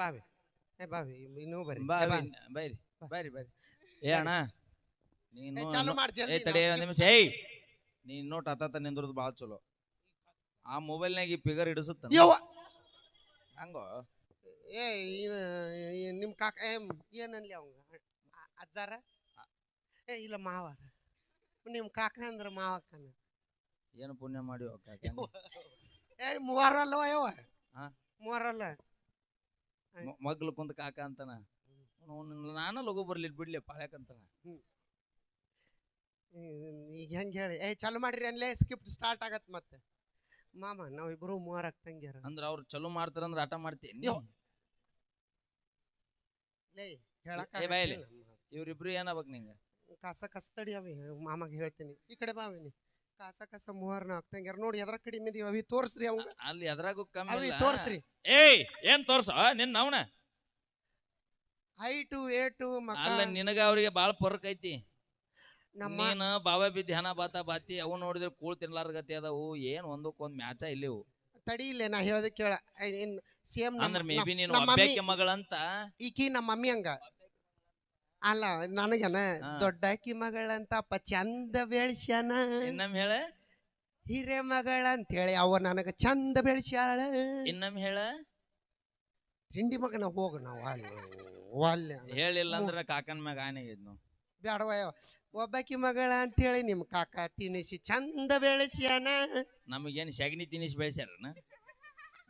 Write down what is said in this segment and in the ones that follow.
ಬಾವಿ. ಏ ಬಾವಿ. ಇನ್ನೂ ಬರ್ರಿ. ಬಾ ಬೈರಿ. ಬೈರಿ ಬರ್ರಿ ಏ ಅಣ್ಣ ನೀನು ಚಾಲು ಮಾಡ್ ಏ ತಡಿ ಒಂದ್ ನಿಮಿಷ. ಏಯ್ ನೀನ್ ನೋಟ್ ಹತ್ತ ನಿಂದ್ರದ್ ಭಾಳ ಚಲೋ. ಆ ಮೊಬೈಲ್ನಾಗ ಈ ಫಿಗರ್ ಹಿಡಿಸುತ್ತ ಯವ್ವ. ಹಂಗೋ? ಏ ಇದು ನಿಮ್ಮ ಕಾಕ ಏ ಏನನ್ಲಿ ಅವಂಗ? ಅಜ್ಜಾರ? ಏ ಇಲ್ಲ ಮಾವ ನಿಮ್ಮ ಕಾಕ ಅಂದ್ರ ಮಾವಕ್ಕನ. ಏನು ಪುಣ್ಯ ಮಾಡಿ ಏ ಮೂವರಲ್ಲವ ಯವ್ವ? ಹಾ? ಮೂವರಲ್ಲ? ಮಗ್ಲು ಕುಂತ ಕಾಕ ಅಂತಾನ. ನಾನು ಲಗು ಬರ್ಲಿ ಬಿಡ್ಲಿ ಪಾಳ್ಯಾಕಂತಾನ ಈಗ ಹೆಂಗೆ ಹೇಳಿ? ಏ ಚಾಲು ಮಾಡ್ರಿ ಅನ್ಲೇ ಸ್ಕಿಪ್ಟ್ ಸ್ಟಾರ್ಟ್ ಆಗತ್ ಮತ್ತೆ. ಮಾಮ ನಾವಿಬ್ರು ಮೂವರ್ ಆಗ್ತಂಗ್ಯಾರ ಅಂದ್ರ ಅವ್ರು ಚಲೋ ಮಾಡ್ತಾರಂದ್ರ ಆಟ ಮಾಡ್ತೀನಿ. ಲೇ ಹೇಳಕ್. ಇವ್ರಿಬ್ರು ಏನಾಗ್ಬೇಕು ನಿಂಗ? ಕಾಸ ಕಸ ಕಸ್ತಡಿ ಅವಿ ಮಾಮಾಗ ಹೇಳ್ತೀನಿ. ಈ ಕಡೆ ಬಾವಿನಿ ಕಾಸ ಕಸ ಮೂವರ್ನ ಆಗ್ತಂಗ್ಯಾರ ನೋಡಿ ಎದ್ರ ಕಡಿಮೆ ಇದೀವಿ ಅವಿ ತೋರ್ಸ್ರಿ ಅವಂಗ. ಅಲ್ಲಿ ಎದ್ರಾಗೂ ಕಮ್ಮಿ ಅವಿ ಇಲ್ಲ ತೋರ್ಸ್ರಿ. ಏಯ್ ಏನ್ ತೋರ್ಸ? ನಿನ್ನ ಅವನ? ಹೈಟು ವೇಟು ಮಕ. ಅಲ್ಲ ನಿನಗ ಅವ್ರಿಗೆ ಬಾಳ ಪರ್ಕ್ ಐತಿ. ನಮ್ಮ ನೀನ್ ಬಾಬಾ ಬಿ ಧ್ಯಾನ ಬಾತ ಬಾತಿ ಅವು ನೋಡಿದ್ರೆ ಕೂಳ್ ತಿನ್ಲಾರ ಗತಿ ಅದಾವು. ಏನ್ ಒಂದಕ್ಕೊಂದ್ ಮ್ಯಾಚ ಇಲ್ಲಿವು ತಡಿ ಇಲ್ಲೇ ನಾ ಹೇಳೋದಕ್ಕೆ ಕೇಳ. ಸೇಮ್ ಅಂದ್ರ ಮೇ ಬಿ ನೀನು ಒಬ್ಬಾಕೆ ಮಗಳಂತ. ಈಕಿ ನಮ್ಮ ಮಮ್ಮಿ ಹಂಗ. ಅಲ್ಲ ನನಗನ ಅಕ್ಕಿ ಮಗಳಂತ ಅಪ್ಪ ಚಂದ ಬೆಳ್ಸ್ಯಾನ. ಇನ್ನೊಮ್ಮೆ ಹೇಳ. ಹಿರೇ ಮಗಳ ಅಂತ ಹೇಳಿ ಅವ ನನಗ ಚಂದ ಬೆಳ್ಸ್ಯಾಳ. ಇನ್ನೊಮ್ಮೆ ಹೇಳ. ತಿಂಡಿ ನಾವು ಹೋಗ ನಾವು ಅಲ್ಲಿ ಅಲ್ಲಿ ಹೇಳಿಲ್ಲ ಅಂದ್ರ ಕಾಕನ ಮ್ಯಾಗ ಆನೆ ಇದ್ನು ಬ್ಯಾಡವ ಒಬ್ಬಾಕಿ ಮಗಳ ಅಂತೇಳಿ ನಿಮ್ ಕಾಕ ತಿನಿಸಿ ಚಂದ ಬೆಳೆಸ್ಯಾನ. ನಮಗೇನ್ ಸಗಣಿ ತಿನಿಸಿ ಬೆಳೆಸ್ಯಾರ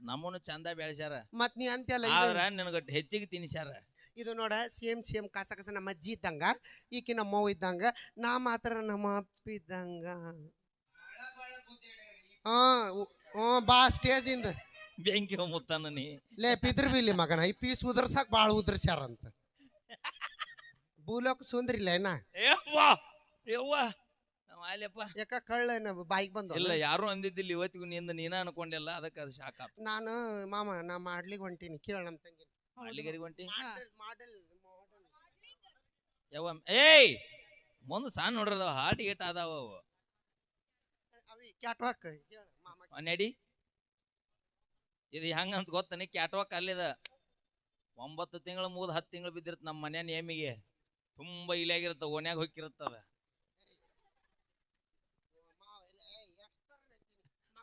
ನಮ್ಮನ್ನು ಚಂದ ಬೆಳೆಸ್ಯಾರ. ಮತ್ ನೀ ಅಂತ ಆದ್ರ ನಿನಗ ಹೆಚ್ಚಿಗೆ ತಿನಿಸ್ಯಾರ. ಇದು ನೋಡ ಸೇಮ್ ಸೇಮ್ ಕಸ ಕಸ ನಮ್ಮ ಅಜ್ಜಿ ಇದ್ದಂಗ ಈಕಿ ನಮ್ಮ ಅವ್ವ ಇದ್ದಂಗ ನಾ ಮಾತ್ರ ನಮ್ಮ ಅಪ್ಪ ಇದ್ದಂಗ. ಹಾ ಹ್ಞೂ ಬಾ ಸ್ಟೇಜ್ ಇಂದ. ಬೆಂಕಿ ಮುತ್ತಾನ ನೀ. ಲೇ ಪಿದ್ರ ಬಿಲ್ಲಿ ಮಗನ ಈ ಪೀಸ್ ಉದ್ರಸಾಕ್ ಬಾಳ ಉದ್ರಸ್ಯಾರಂತ. ಬೂಲೋಕ್ ಸುಂದ್ರಿಲ್ಲ ಏನ ಯವ್ವ ಯವ್ವ ನಾವ್ ಯಾಕ ಕಳ್ಳ ಬಾಯಿಗೆ ಬಂದ ಇಲ್ಲ ಯಾರು ಅಂದಿದ್ದಿಲ್ಲ ಇವತ್ತಿಗೂ ನಿಂದ ನೀನ ಅನ್ಕೊಂಡಿಲ್ಲ ಅದಕ್ಕೆ ಅದು ಶಾಕ್ ನಾನು ಮಾಮ ನಾ ಮಾಡ್ಲಿಕ್ಕೆ ಹೊಂಟೀನಿ ಕೇಳ ನಮ್ಮ ತಂಗಿ ಅಲ್ಲಿಗರಿಗೆ ಹೊಂಟಿ ಯವ್ವ ಏಯ್! ಮುಂದ್ ಸಣ್ಣ ನೋಡ್ರದವ ಹಾಟ್ ಗೇಟ್ ಅದಾವ ಅವು. ನಡಿ. ಇದು ಹೆಂಗಂತ ಗೊತ್ತನಿ ಕ್ಯಾಟ್ವಾಕ್ ಅಲ್ಲಿದ. ಒಂಬತ್ತು ತಿಂಗಳು ಮುಗಿದು ಹತ್ತು ತಿಂಗಳು ಬಿದ್ದಿರತ್ ನಮ್ಮ ಮನೆ ನೇಮಿಗೆ ತುಂಬಾ ಇಲಿಯಾಗಿರತ್ತ ಓನ್ಯಾಗ ಹೊಕ್ಕಿರುತ್ತದ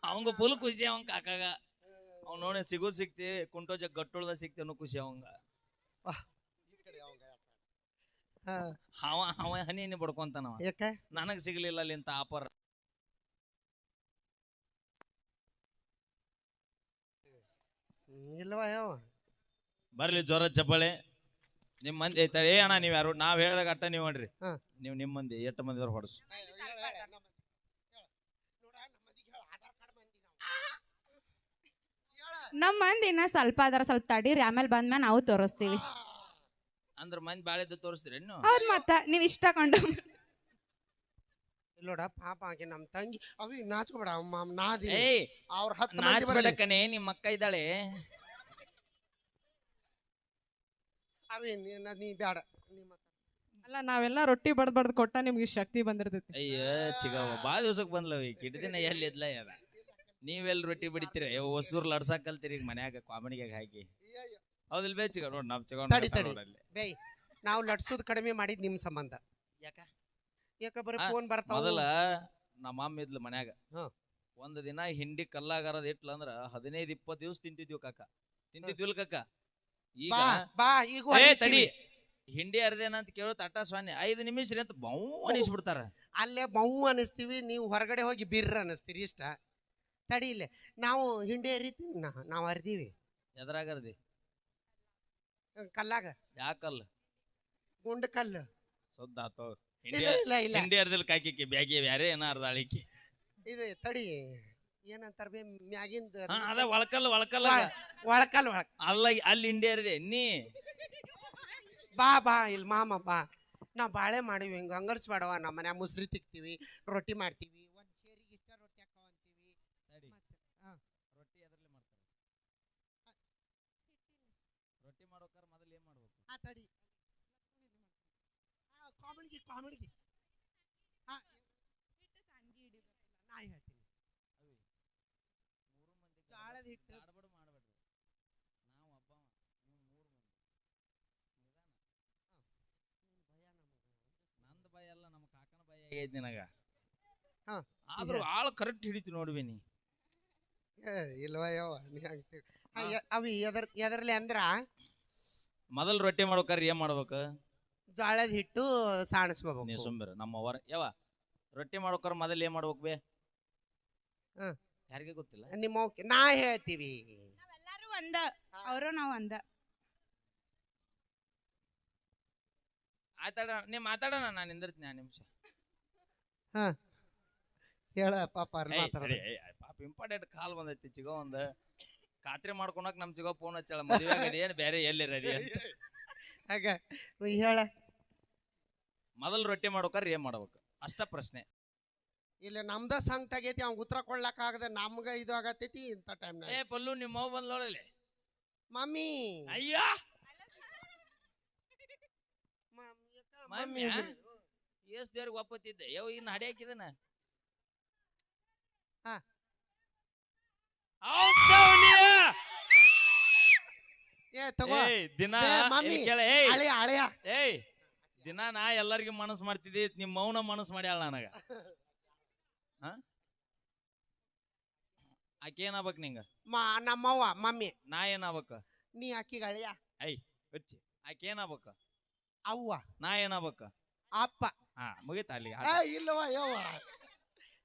ಅವಂಗ ಫುಲ್ ಖುಷಿ ಅವಂಗ ಕಾಕಾಗ. ಅವ್ ನೋಡಿ ಸಿಗೋದ್ ಸಿಕ್ತಿ ಕುಂಟೋಜ ಗಟ್ಟುಳ್ದ ಸಿಕ್ತಿ ಅನ್ನೋ ಖುಷಿ ಅವಂಗ. ಅವ ಅವ ಹನಿ ಹನಿ ಬಡ್ಕೊಂತಾನವ ಯಾಕ? ನನಗ್ ಸಿಗ್ಲಿಲ್ಲ ಅಲ್ಲಿ ಅಂತ ಆಫರ್ ಹ್ಮ್, ಇಲ್ವಾ ಯಾವ ಬರ್ಲಿ ಜ್ವರ ಚಪ್ಪಳೆ ನಿಮ್ ಮಂದಿ ಐತಾರೆ ಏ ಅಣ್ಣ ನೀವ್ ಯಾರು ನಾವ್ ಹೇಳ್ದಾಗ ಅಟ್ಟ ನೀವ್ ನೋಡ್ರಿ. ನೀವ್ ನಿಮ್ ಮಂದಿ ಎಷ್ಟು ಮಂದಿ ಹೊಡ್ಸು. ನಮ್ಮ ಮಂದಿ ಇನ್ನ ಸ್ವಲ್ಪ ಅದರ ಸ್ವಲ್ಪ ತಡೀರಿ ಆಮೇಲೆ ಬಂದ್ಮೇಲೆ ನಾವು ತೋರಿಸ್ತೀವಿ. ಅಂದ್ರ ಮಂದಿ ಬಾಳಿದ್ದು ತೋರಿಸ್ತೀರಿ ಹೌದ್ ಮತ್ತ ನೀವ್ ಇಷ್ಟ ಕೊಂಡು. ನೋಡ ಪಾಪ ಆಕೆ ನಮ್ ತಂಗಿ ಅವಿ ನಾಚ್ಕೊಬೇಡ ಅಮ್ಮ ನಾದಿ ಏಯ್ ಅವ್ರ ಹತ್ತು ಮಂದಿ ನಾಚ್ಬೇಡ ಬರಲಿ. ಕಣೆ ನಿಮ್ ಅಕ್ಕ ಇದ್ದಾಳೆ. ಅವಿ ನೀ ನ- ನೀ ಬ್ಯಾಡ ನೀ ಮಾತಾಡು. ಅಲ್ಲ ನಾವೆಲ್ಲ ರೊಟ್ಟಿ ಬಡ್ದ್ ಬಡ್ದ್ ಕೊಟ್ಟ ನಿಮ್ಗೆ ಇಷ್ಟ್ ಶಕ್ತಿ ಬಂದಿರ್ತೈತಿ. ಅಯ್ಯ ಚಿಗವ ಬಾಳ ದಿವ್ಸಕ್ ಬಂದ್ಲವ ಈ ಕಿಟದಿನ ಎಲ್ಲಿ ಇದ್ಲ ಯಾರ ನೀವೆಲ್ಲಿ ರೊಟ್ಟಿ ಬಡಿತೀರ? ಹೊಸೂರ್ ಲಡ್ಸಾಕ್ ಕಲ್ತೀರಿ ಈಗ ಮನ್ಯಾಗ ಕಾಮಿಡಿಗೆ ಹಾಕಿ. ಹೌದಿಲ್ ಬೇ ಚಿಗ ನೋಡ್ ಚಿಗ ತಡಿ, ತಡಿ. ಬೇಯ್ ನಾವು ಲಟ್ಸೋದ್ ಕಡಿಮೆ ಮಾಡಿದ್ ನಿಮ್ ಸಂಬಂಧ. ಯಾಕ? ಯಾಕ ಬರೀ ಫೋನ್ ನಮ್ಮ ಅಮ್ಮ ಇದ್ಲು ಮನ್ಯಾಗ. ಒಂದ್ ದಿನ ಹಿಂಡಿ ಕಲ್ಲಾಗಾರದ ಇಟ್ಲ ಅಂದ್ರ ಹದಿನೈದ್ ಇಪ್ಪತ್ ದಿವ್ಸ ತಿಂತಿದ್ವಿ ಕಾಕ. ತಿಂತಿದ್ವಿಲ್ ಕಾಕ? ಈಗ ಬಾ ಈಗ ಏ ತಡಿ. ಹಿಂಡಿ ಅರ್ದೇನ ಅಂತ ಕೇಳೋ ತಟ್ಟ ಸ್ವಾಮಿ ಐದು ನಿಮಿಷ ರೀ ಅಂತ ಬೌ ಅನಿಸ್ಬಿಡ್ತಾರ. ಅಲ್ಲೇ ಬೌ ಅನಿಸ್ತೀವಿ ನೀವು ಹೊರಗಡೆ ಹೋಗಿ ಬಿರ್ರ ಅನಿಸ್ತೀರಿ ಇಷ್ಟ. ತಡಿ ಇಲ್ಲೇ. ನಾವು ಹಿಂಡಿ ಅರಿತಿ ನಾ ನಾವು ಅರಿದೀವಿ. ಎದ್ರಾಗ ಅರ್ದಿ? ಕಲ್ಲಾಗ. ಯಾಕಲ್ಲ ಗುಂಡ ಕಲ್ಲು. ಸುದ್ದ ಆತೋ. ಇಲ್ಲ ಹಿಂಡಿ ಇಲ್ಲ ಇಲ್ಲ. ಹಿಂಡಿ ಅರ್ದಿಲ್ ಕಾಕಿಕ್ಕೆ ಬ್ಯಾಗಿ ಬ್ಯಾರೆ ಏನ ಅರ್ಧ ಅಳಿಕೆ? ಇದು ತಡಿ ಏನಂತಾರ ಬೇ ಮ್ಯಾಗಿಂದ ಹಾ ಅದ ಒಳಕಲ್ಲ ಒಳಕಲ್ಲ ಒಳಕಲ್ ಒಳಕ. ಅಲ್ಲ ಅಲ್ಲಿ ಹಿಂಡಿ ಅರ್ದೆ. ನೀ? ಬಾ ಬಾ ಇಲ್ಲಿ ಮಾಮ ಬಾ. ನಾ ಬಾಳೆ ಮಾಡಿವಿ ಹಿಂಗೆ ಅಂಗರ್ಸ್ಬೇಡವ ನಮ್ಮ ಮನ್ಯಾಗ ಮುಸ್ರಿ ತಿಕ್ತೀವಿ ರೊಟ್ಟಿ ಮಾಡ್ತೀವಿ ಪಾನ್ ಹುಡುಗಿ ಹಾ ಹೇಳ್ತೀನಿ. ಜಾಳದ ಹಿಟ್ಟು. ಆದ್ರೂ ಆಳ್ ಕರೆಕ್ಟ್ ಹಿಡಿತು ನೋಡ್ವಿ ನೀ. ಇಲ್ವಾ ಯಾವ ಅವಿ ಎದರ್ ಅಂದ್ರ? ಮೊದಲ್ ರೊಟ್ಟಿ ಮಾಡ್ಬೇಕಾರೆ ಏನ್ ಮಾಡ್ಬೇಕು? ಜೋಳದ ಹಿಟ್ಟು ನೀ ಸಾಣಿಸ್ಕೋಬೇಕು ಸುಂಬಿರ ನಮ್ಮ ಅವರ ಯಾವ ರೊಟ್ಟಿ ಮಾಡ್ಬೇಕಾರ ಮೊದಲು ಏನ್ ಮಾಡ್ಬೇಕು ಬೇ? ಹಾ. ಯಾರಿಗೆ ಗೊತ್ತಿಲ್ಲ. ನಿಮ್ಮ ಅವ್ಕೆ- ನಾ ಹೇಳ್ತೀವಿ. ನಾವೆಲ್ಲರೂ ಒಂದ ಅವರು ನಾವು ಒಂದ. ಆಯ್ತಾಡ ನೀ ಮಾತಾಡೋಣ ನಾನು ನಿಂದಿರ್ತೀನಿ ಆ ನಿಮಿಷ. ಹೇಳ ಪಾಪ ಮಾತಾಡ ಪಾಪ ಇಂಪಾರ್ಟೆಂಟ್ ಕಾಲ್ ಬಂದೈತಿ ಚಿಗೋ ಒಂದು. ಖಾತ್ರಿ ಮಾಡ್ಕೊಳಕ್ ನಮ್ ಚಿಗೋ ಫೋನ್ ಹಚ್ಚಳ ಮದುವೆ ಆಗದ ಏನ್ ಬೇರೆ ಎಲ್ಲಿರದಿ ಅಂತ. ಹಾಗ ಹೇಳ. ಮೊದಲ್ ರೊಟ್ಟಿ ಮಾಡ್ಬೇಕಾರ ಏನ್ ಮಾಡ್ಬೇಕು? ಅಷ್ಟ ಪ್ರಶ್ನೆ. ಇಲ್ಲ ನಮ್ದ ಸಂಕಟ ಆಗೈತಿ ಅವ್ನ್ ಉತ್ತರ ಕೊಡ್ಲಕ್ ಆಗದೆ ನಮ್ಗ ಇದು ಆಗತೈತಿ ಇಂಥ ಟೈಮ್ ಏ ಪಲ್ಲು ನಿಮ್ಮ ಬಂದ್ ನೋಡಲಿ ಮಮ್ಮಿ. ಅಯ್ಯ! Mummy mummy. ಎಸ್ ದೇವ್ರಿಗೆ ಒಪ್ಪತ್ತಿದ್ದೆ. ಯಾವ ಇನ್ನ ಹಡಿಯಾಕಿದನ ಹಾ. ಏ ತಗೋ. ದಿನ ಕೇಳ ಏಯ್. ಏಯ್. ದಿನ ನಾ ಎಲ್ಲರಿಗೂ ಮನಸ್ ಮಾಡ್ತಿದ್ದಿ ನಿಮ್ಮ ಮೌನ ಮನಸ್ ಮಾಡ್ಯಾಳ ನನಗ. ಆಕಿ ಏನಾಗ್ಬೇಕು ನಿಂಗ? ಮಾ ನಮ್ಮವ್ವ ಮಮ್ಮಿ. ನಾ ಏನಾಗ್ಬೇಕು ನೀ ಆಕಿಗೆ ಅಳಿಯ. ಐ ಹಚ್ಚಿ. ಆಕೆ ಏನಾಗ್ಬೇಕು ಅವ್ವ. ನಾ ಏನಾಗ್ಬೇಕು ಅಪ್ಪ. ಹಾ ಮುಗಿತ ಅಲ್ಲಿ ಏ ಇಲ್ಲವ ಯವ್ವ.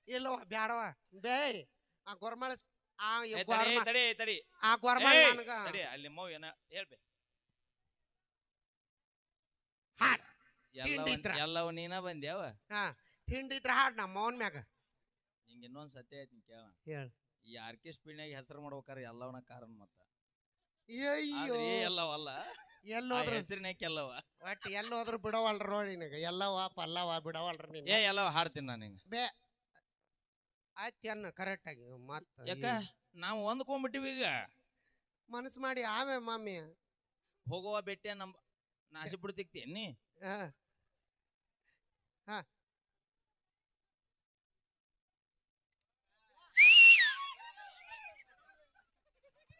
ಇಲ್ಲವ ಬ್ಯಾಡವ ಬೇ ಆ ಗೊರ್ಮಳ ಆ ಏ, ತಡಿ ಗೊರ್ಮ ತಡಿ ತಡಿ. ಆ ಗೊರ್ಮಳ ಏಯ್, ನನಗ ತಡಿ ಅಲ್ಲಿ ಮೌ ಏನ ಹೇಳ್ಬೆ ಹಾಡ್ ಎಲ್ಲವ ತಿಂಡಿದ್ರ. ಎಲ್ಲವ ನೀನ ಬಂದ್ಯಾವ? ಹಾ ತಿಂಡಿದ್ರ ಹಾಡ್ ನಮ್ಮ ಮೌನ್ ಮ್ಯಾಗ. ನಿಂಗ ಇನ್ನೊಂದ್ ಸತ್ಯ ಐತಿ ಕೇಳ. ಹೇಳ. ಈ ಪೀಣ್ಯಾಗ ಹೆಸರು ಮಾಡ್ಬೇಕಾರ ಎಲ್ಲವನ ಕಾರಣ ಮತ್ತ. ಅಯ್ಯೋ ಆದ್ರೆ ಎಲ್ಲವ ಅಲ್ಲ? ಎಲ್ಲೋದ್ರ. ಹೆಸರಿನಾಗ ಎಲ್ಲವ? ಒಟ್ ಎಲ್ಲೋದ್ರು ಬಿಡವಲ್ರ ನೋಡಿ ನಿನಗ. ಎಲ್ಲವ ಪಲ್ಲವ ಬಿಡವಲ್ರ ಏ ಎಲ್ಲವ ಹಾಡ್ತೀನಿ ನಾನು ಹಿಂಗ ಬೇ. ಆಯ್ತು ಅನ್ನ ಕರೆಕ್ಟ್ ಆಗಿ. ಮತ್ತ ಯಾಕ? ನಾವು ಹೊಂದ್ಕೊಂಡ್ಬಿಟ್ಟಿವಿ ಈಗ. ಮನಸ್ ಮಾಡಿ ಆಮೇ ಮಮ್ಮಿ ಹೋಗುವ ಬೆಟ್ಟೆ ನಮ್ ನಾಸಿ ಬಿಡ್ತಿಕ್ತಿ ನೀ ಹಾ.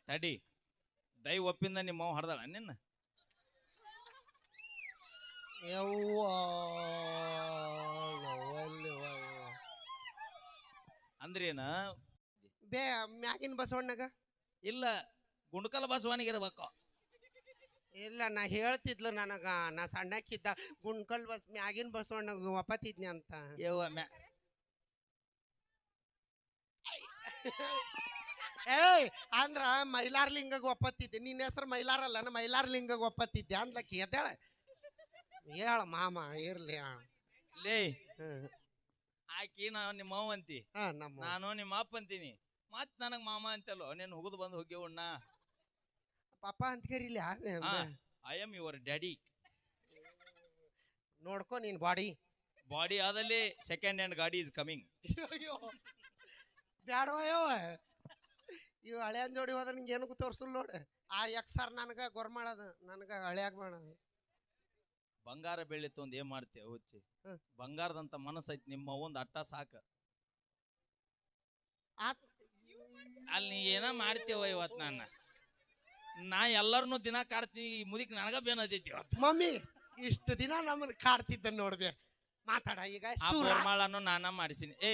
ತಡಿ ದೈ ಒಪ್ಪಿಂದ ನಿಮ್ಮ ಅವ್ ಹಡ್ದಾಳ ನಿನ್ನ. ಅಂದ್ರೇನ? ಬೇ ಮ್ಯಾಗಿನ ಬಸವಣ್ಣಗ? ಇಲ್ಲ ಗುಂಡಕಲ ಬಸವನಿಗೆ ಇರ್ಬೇಕು ಇಲ್ಲ ನಾ ಹೇಳ್ತಿದ್ಲು ನನಗ ನಾ ಸಣ್ಣಕ್ಕಿದ್ದ ಗುಂಡ್ಕಲ್ ಬಸ್ ಮ್ಯಾಗಿನ ಬಸವಣ್ಣ ಒಪ್ಪತ್ತಿದ್ನಿ ಅಂತ. ಏಯ್ ಅಂದ್ರ ಮೈಲಾರ್ಲಿಂಗಗ ಒಪ್ಪತ್ತಿದ್ದೆ. ನಿನ್ನ ಹೆಸರು ಮೈಲಾರಲ್ಲ ನಾ ಮೈಲಾರ್ಲಿಂಗಗ ಒಪ್ಪತ್ತಿದ್ದೆ ಅಂತ ಎದ್ದೇಳ. ಹೇಳ ಮಾಮ ಇರ್ಲಿ ಆ. ಲೇ ಹ್ಮ್. ಆಕಿ ನಾ ನಿಮ್ಮ ಅವ್ವ ಅಂತಿ ಹಾ ನಮ್ಮ ನಾನು ನಿಮ್ಮ ಅಪ್ಪ ಅಂತೀನಿ ಮತ್ ನನಗ್ ಮಾಮ ಅಂತಲ್ಲೋ ನೀನ್ ಹುಗುದ್ ಬಂದು ಹೋಗಿ ಉಣ್ಣ. ಪಾಪ ಅಂತ ಕರೀಲಿ ಐ ಆಮ್ ಯುವರ್ ಡ್ಯಾಡಿ ನೋಡ್ಕೊ ನೀನ್ ಬಾಡಿ ಬಾಡಿ ಆದಲ್ಲಿ ಸೆಕೆಂಡ್ ಹ್ಯಾಂಡ್ ಗಾಡಿ ಇಸ್ ಕಮಿಂಗ್ ಅಯ್ಯೋ ಬ್ಯಾಡವ ಯವ್ವ? ಇವ್ ಹಳೆ ಜೋಡಿ ಹೋದ್ರೆ ನಿಂಗೆ ಏನಕ್ಕೂ ತೋರ್ಸಲ್ ನೋಡ. ಆ ಎಕ್ಸಾರ್ ನನಗ ಗೊರ್ಮಾಳದ ನನಗೆ ಹಳೆಯಾಗ ಮಾಡದು ಬಂಗಾರ ಬೆಳ್ಳಿ ತೊಂದ್ ಏನ್ ಮಾಡ್ತೀಯ ಹುಚ್ಚಿ. ಬಂಗಾರದಂತ ಮನಸ್ಸು ಐತಿ ನಿಮ್ಮ ಒಂದು ಅಟ್ಟ ಸಾಕ. ಅಲ್ಲಿ ನೀ ಏನ ಮಾಡ್ತೀವ ಇವತ್ ನನ್ನ ನಾ ಎಲ್ಲರನ್ನೂ ದಿನ ಕಾಡ್ತೀನಿ ಈ ಮುದಿಕ್ ನನಗ ಬೇನದೈತಿ ಇವತ್ತು. ಮಮ್ಮಿ ಇಷ್ಟು ದಿನ ನಮ್ಮನ್ನ ಕಾಡ್ತಿದ್ದ ನೋಡ್ಬೆ ಮಾತಾಡ ಈಗ ಆ ಸೂರ. ಬೋರ್ಮಾಳನ್ನು ನಾನ ಮಾಡಿಸಿನಿ. ಏ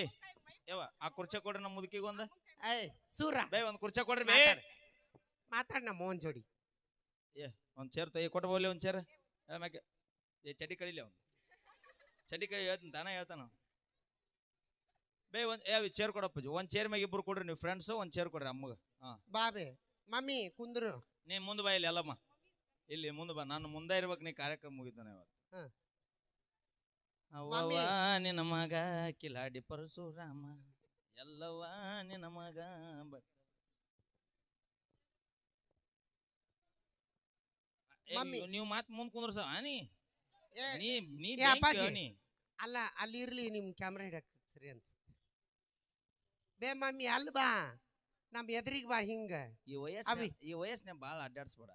ಯವ್ವ ಆ ಕುರ್ಚೆ ಕೊಡ್ರಿ ನಮ್ಮ ಮುದುಕಿಗೆ ಒಂದ. ಏ ಸೂರ. ಬೇ ಒಂದ್ ಕುರ್ಚೆ ಕೊಡ್ರಿ ಬೇ ಮಾತಾಡ್. ಮಾತಾಡ್ ನಮ್ಮ ಮೋಹನ್ ಜೋಡಿ. ಒಂದ್ ಚೇರ್ ತೈ ಕೊಟ್ಬೋಲಿ ಒಂದ್ ಚೇರ್ ಮ್ಯಾಕೆ ಏ ಚಡಿ ಕಳಿಲಿ ಅವ್ನು. ಚಡಿ ಕಳಿ ಹೇಳ್ತೀನಿ ತಾನ ಹೇಳ್ತಾನ ಬೇ ಒಂದ್ ಏ ಚೇರ್ ಕೊಡಪ್ಪ ಒಂದ್ ಚೇರ್ ಮ್ಯಾಗ ಇಬ್ರು ಕೊಡ್ರಿ ನೀವು ಫ್ರೆಂಡ್ಸು ಒಂದ್ ಚೇರ್ ಕೊಡ್ರಿ ಅಮ್ಮಗ. ಬಾಬೆ ಮಮ್ಮಿ ಕುಂದ್ರು. ನೀ ಮುಂದೆ ಬಾ ಇಲ್ಲಿ ಎಲ್ಲಮ್ಮ. ಇಲ್ಲಿ ಮುಂದೆ ಬಾ. ನಾನು ಮುಂದೆ ಇರ್ಬೇಕು ನೀ ಕಾರ್ಯಕ್ರಮ ಮುಗಿತಾನೆ ಇವತ್ತು. ಅವ್ವ ನಿನ್ನ ಮಗ ಕಿಲಾಡಿ ಪರಶುರಾಮ. ಎಲ್ಲವ್ವ ನಿನ್ನ ಮಗ ಬ- ಏ, ಮಮ್ಮಿ. ನೀವು- ಮಾತ್ ಮುಂದ್ ಕುಂದ್ರಸ ನೀ? ನೀ ನೀ ಏ, ಬೆಂಕಿ ಅಪ್ಪಾಜಿ. ನೀ? ಅಲ್ಲ ಅಲ್ಲಿ ಇರ್ಲಿ ನಿಮ್ ಕ್ಯಾಮ್ರಾ ಹಿಡಕ್ ಸರಿ ಅನ್ಸುತ್ತೆ. ಬೇ ಮಮ್ಮಿ ಅಲ್ಲ ಬಾ. ನಮ್ ಎದುರಿಗೆ ಬಾ ಹಿಂಗ. ಈ ವಯಸ್ಸ ಅವಿ. ಈ ವಯಸ್ಸಿನ ಬಾಳ ಅಡ್ಡಾಡ್ಸ್ಬೇಡ.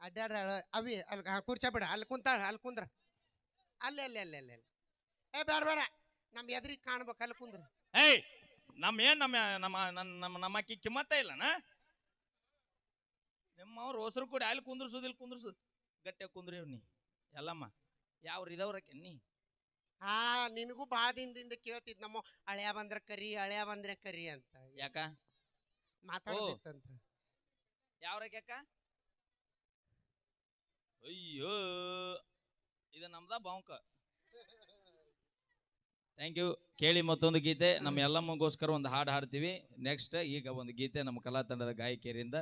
ಅಡ್ಡಾಡ ಅವಿ ಅಲ್ಲಿ ಕುರ್ಚ ಬಿಡ ಅಲ್ಲಿ ಕುಂತಾಳ ಅಲ್ಲಿ ಕುಂದ್ರ. ಅಲ್ಲಿ ಅಲ್ಲಿ ಅಲ್ಲಿ ಅಲ್ಲಿ ಅಲ್ಲಿ. ಏ ಬೇಡ ಬೇಡ. ನಮ್ ಎದುರಿಗೆ ಕಾಣ್ಬೇಕು ಅಲ್ಲಿ ಕುಂದ್ರ. ಏಯ್ ನಮ್ಮ ಏನ್ ನಮ್ಮ ನಮ್ಮ ನನ್ನ ನಮ್ಮ ನಮ್ಮ ಅಕ್ಕಿ ಕಿಮ್ಮತ್ತ ಇಲ್ಲನ? ನಿಮ್ಮವ್ರು ಹೊಸರು ಕೂಡ ಅಲ್ಲಿ ಕುಂದ್ರಸೋದು ಇಲ್ಲಿ ಕುಂದ್ರಸೋದು. ಗಟ್ಟೆ ಕುಂದ್ರಿ ನೀ. ಎಲ್ಲಮ್ಮ ಯಾವ್ರು ಇದಾವ್ರಕ್ಕೆ ನೀ? ಹಾ ನಿನಗೂ ಬಾಳ ದಿನದಿಂದ ಕೇಳ್ತಿದ್ ನಮ್ಮ ಹಳೆಯ ಬಂದ್ರ ಕರಿ ಹಳೆಯ ಬಂದ್ರೆ ಕರಿ ಅಂತ. ಯಾಕ? ಮಾತಾಡ್ತಿತ್ತಂತ ಯಾವ ಯಾಕ ಅಯ್ಯೋ ಇದು ನಮ್ದ ಬಾಂಕ ಥ್ಯಾಂಕ್ ಯು ಕೇಳಿ ಮತ್ತೊಂದು ಗೀತೆ. ನಮ್ಮ ಎಲ್ಲಮ್ಮಗೋಸ್ಕರ ಒಂದು ಹಾಡು ಹಾಡ್ತೀವಿ. ನೆಕ್ಸ್ಟ್ ಈಗ ಒಂದು ಗೀತೆ ನಮ್ಮ ಕಲಾ ತಂಡದ ಗಾಯಕಿಯರಿಂದ.